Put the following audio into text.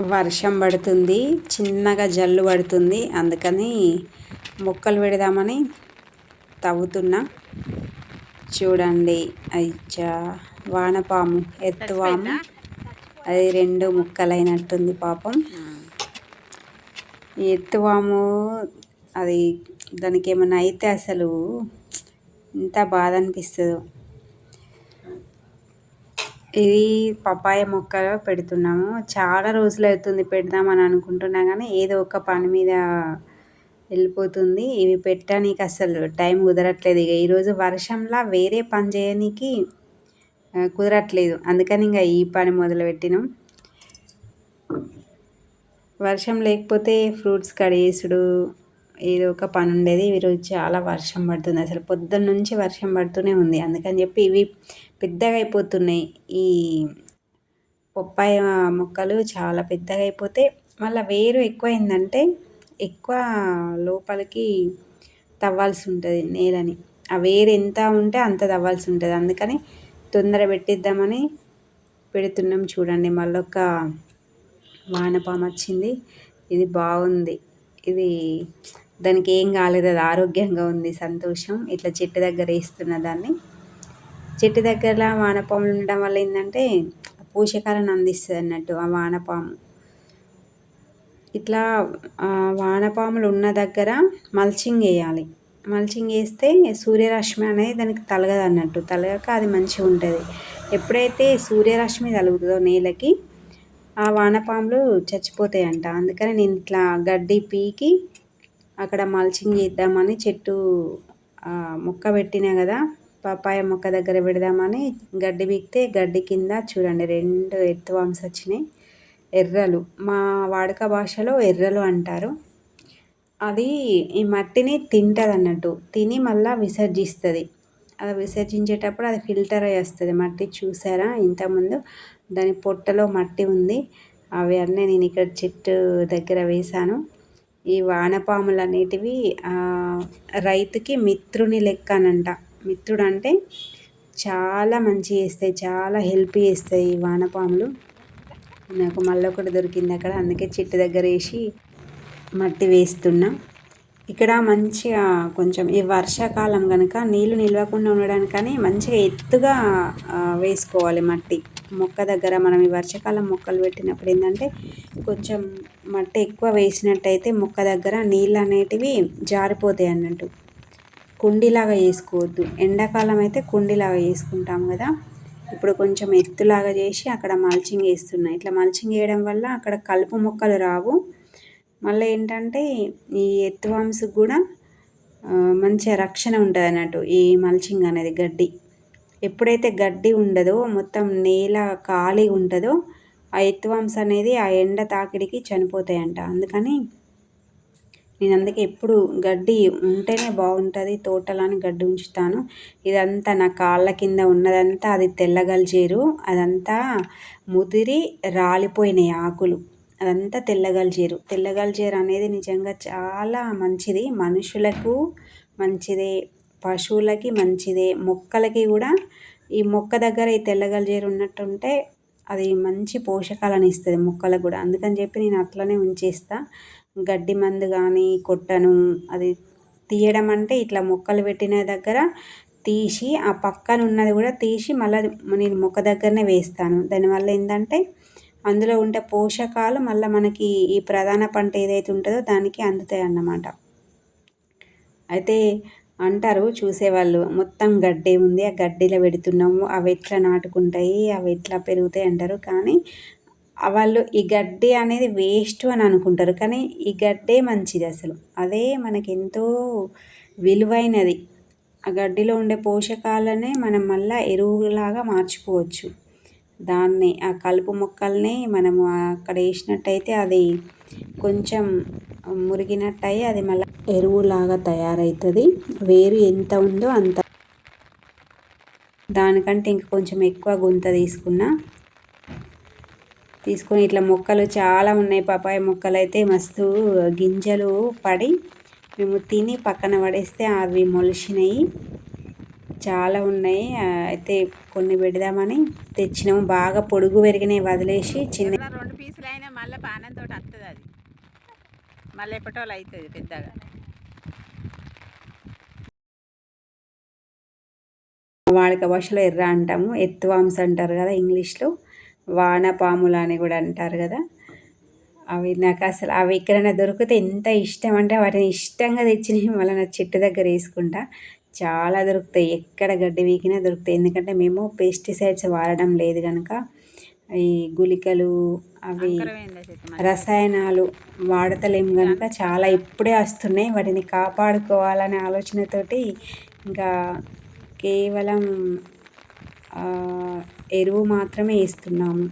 వర్షం పడుతుంది చిన్నగా జల్లు పడుతుంది. అందుకని మొక్కలు పెడదామని తవ్వుతున్నా. చూడండి అయ్యా వానపాము ఎత్తువాము. అది రెండు ముక్కలైనట్టుంది పాపం. ఈ ఎత్తువాము. అది దానికి ఏమైనా అయితే అసలు ఎంత బాధ అనిపిస్తుందో. ఇది పపాయ మొక్క పెడుతున్నాము. చాలా రోజులు అవుతుంది పెడదామని అనుకుంటున్నా కానీ ఏదో ఒక పని మీద వెళ్ళిపోతుంది. ఇవి పెట్టడానికి అసలు టైం కుదరట్లేదు. ఇక ఈరోజు వర్షంలా వేరే పని చేయడానికి కుదరట్లేదు. అందుకని ఇంకా ఈ పని మొదలుపెట్టినాం. వర్షం లేకపోతే ఫ్రూట్స్ కడిగేసుడు ఏదో ఒక పని ఉండేది ఈరోజు చాలా వర్షం పడుతుంది. అసలు పొద్దున్న నుంచి వర్షం పడుతూనే ఉంది. అందుకని చెప్పి ఇవి పెద్దగా అయిపోతున్నాయి ఈ బొప్పాయ మొక్కలు చాలా పెద్దగా అయిపోతే మళ్ళీ వేరు ఎక్కువైందంటే ఎక్కువ లోపలికి తవ్వాల్సి ఉంటుంది నేలని. ఆ వేరు ఎంత ఉంటే అంత తవ్వాల్సి ఉంటుంది అందుకని తొందర పెట్టిద్దామని పెడుతున్నాం చూడండి. మళ్ళొక వానపాము వచ్చింది ఇది బాగుంది ఇది దానికి ఏం కాలేదు అది ఆరోగ్యంగా ఉంది సంతోషం. ఇట్లా చెట్టు దగ్గర వేస్తున్న దాన్ని. చెట్టు దగ్గర వానపాములు ఉండడం వల్ల ఏంటంటే పోషకాలను అందిస్తుంది అన్నట్టు ఆ వానపాము. ఇట్లా వానపాములు ఉన్న దగ్గర మల్చింగ్ వేయాలి. మల్చింగ్ వేస్తే సూర్యరశ్మి అనేది దానికి తలగదు అన్నట్టు. తలగక అది మంచిగా ఉంటుంది. ఎప్పుడైతే సూర్యరశ్మి తలుగుతుందో నేలకి ఆ వానపాములు చచ్చిపోతాయంట. అందుకని నేను ఇట్లా గడ్డి పీకి అక్కడ మల్చింగ్ చేద్దామని చెట్టు మొక్క పెట్టినా కదా పపాయ మొక్క దగ్గర పెడదామని గడ్డి పీకితే గడ్డి కింద చూడండి రెండు ఎత్తువాంస్ వచ్చినాయి. ఎర్రలు. మా వాడుక భాషలో ఎర్రలు అంటారు. అది ఈ మట్టిని తింటుంది అన్నట్టు. తిని మళ్ళీ విసర్జిస్తుంది. అది విసర్జించేటప్పుడు అది ఫిల్టర్ అయ్యి వస్తుంది మట్టి చూసారా? ఇంతకుముందు దాని పొట్టలో మట్టి ఉంది. అవి అన్నీ నేను ఇక్కడ చెట్టు దగ్గర వేశాను. ఈ వానపాములు అనేటివి రైతుకి మిత్రుని లెక్కనంట. మిత్రుడు అంటే చాలా మంచి చేస్తాయి చాలా హెల్ప్ చేస్తాయి ఈ వానపాములు. నాకు మళ్ళీ ఒకటి దొరికింది అక్కడ అందుకే చెట్టు దగ్గర వేసి మట్టి వేస్తున్నా. ఇక్కడ మంచిగా కొంచెం ఈ వర్షాకాలం కనుక నీళ్ళు నిల్వకుండా ఉండడానికి కానీ మంచిగా ఎత్తుగా వేసుకోవాలి మట్టి. మొక్క దగ్గర మనం ఈ వర్షాకాలం మొక్కలు పెట్టినప్పుడు ఏంటంటే కొంచెం మట్టి ఎక్కువ వేసినట్టయితే మొక్క దగ్గర నీళ్ళు అనేటివి జారిపోతాయి అన్నట్టు. కుండీలాగా వేసుకోవద్దు. ఎండాకాలం అయితే కుండీలాగా వేసుకుంటాం కదా. ఇప్పుడు కొంచెం ఎత్తులాగా చేసి అక్కడ మల్చింగ్ వేస్తున్నాయి ఇట్లా మల్చింగ్ వేయడం వల్ల అక్కడ కలుపు మొక్కలు రావు. మళ్ళీ ఏంటంటే ఈ ఎత్తువాంసుకు కూడా మంచిగా రక్షణ ఉంటుంది అన్నట్టు ఈ మల్చింగ్ అనేది గడ్డి. ఎప్పుడైతే గడ్డి ఉండదో మొత్తం నేల ఖాళీ ఉంటుందో ఆ ఎత్తువాంస అనేది ఆ ఎండ తాకిడికి చనిపోతాయంట. అందుకని నేను అందుకే ఎప్పుడు గడ్డి ఉంటేనే బాగుంటుంది తోటలని గడ్డి ఉంచుతాను. ఇదంతా నా కాళ్ళ కింద ఉన్నదంతా అది తెల్లగలిచేరు. అదంతా ముదిరి రాలిపోయినాయి ఆకులు. అదంతా తెల్లగలిచేరు. తెల్లగలిచేరు అనేది నిజంగా చాలా మంచిది. మనుషులకు మంచిదే. పశువులకి మంచిదే. మొక్కలకి కూడా ఈ మొక్క దగ్గర ఈ తెల్లగలిజేరు ఉన్నట్టుంటే అది మంచి పోషకాలను ఇస్తుంది మొక్కలకు కూడా. అందుకని చెప్పి నేను అట్లనే ఉంచేస్తా. గడ్డి మందు కానీ కొట్టను అది తీయడం అంటే ఇట్లా మొక్కలు పెట్టిన దగ్గర తీసి ఆ పక్కన ఉన్నది కూడా తీసి మళ్ళీ నేను మొక్క దగ్గరనే వేస్తాను. దానివల్ల ఏంటంటే అందులో ఉండే పోషకాలు మళ్ళీ మనకి ఈ ప్రధాన పంట ఏదైతే ఉంటుందో దానికి అందుతాయి అన్నమాట అయితే అంటారు. చూసేవాళ్ళు. మొత్తం గడ్డి ఉంది. ఆ గడ్డిలో పెడుతున్నాము. అవి ఎట్లా నాటుకుంటాయి? అవి ఎట్లా పెరుగుతాయి అంటారు. కానీ వాళ్ళు ఈ గడ్డి అనేది వేస్ట్ అని అనుకుంటారు. కానీ ఈ గడ్డే మంచిది అసలు. అదే మనకి ఎంతో విలువైనది. ఆ గడ్డిలో ఉండే పోషకాలనే మనం మళ్ళీ ఎరువులాగా మార్చుకోవచ్చు. దాన్ని ఆ కలుపు మొక్కల్ని మనము అక్కడ వేసినట్టయితే అది కొంచెం మురిగినట్టయి అది మళ్ళీ ఎరువులాగా తయారవుతుంది వేరు ఎంత ఉందో అంత. దానికంటే ఇంక కొంచెం ఎక్కువ గుంత తీసుకున్నా. తీసుకొని ఇట్లా మొక్కలు చాలా ఉన్నాయి పపాయ మొక్కలు అయితే మస్తు గింజలు పడి మేము తిని పక్కన పడేస్తే అవి మొలిచినాయి. చాలా ఉన్నాయి. అయితే కొన్ని పెడదామని తెచ్చినాము. బాగా పొడుగు పెరిగినాయి వదిలేసి చిన్న పెద్దదైనా మళ్ళీ పానంతో వస్తుంది అది. మళ్ళీ ఎప్పటోళ్ళు అవుతుంది పెద్దగా. వాడుక భాషలో ఎర్ర అంటాము. ఎత్తువాంస్ అంటారు కదా ఇంగ్లీష్లో. వానపాములు అని కూడా అంటారు కదా. అవి నాకు అసలు అవి ఎక్కడైనా దొరికితే ఎంత ఇష్టం అంటే వాటిని ఇష్టంగా తెచ్చి మళ్ళీ నా చెట్టు దగ్గర వేసుకుంటా. చాలా దొరుకుతాయి. ఎక్కడ గడ్డి వీకినా దొరుకుతాయి. ఎందుకంటే మేము పెస్టిసైడ్స్ వాడడం లేదు కనుక ఈ గుళికలు అవి? రసాయనాలు వాడతలేము కనుక చాలా ఇప్పుడే వస్తున్నాయి వాటిని కాపాడుకోవాలనే ఆలోచనతోటి ఇంకా కేవలం ఎరువు మాత్రమే వేస్తున్నాము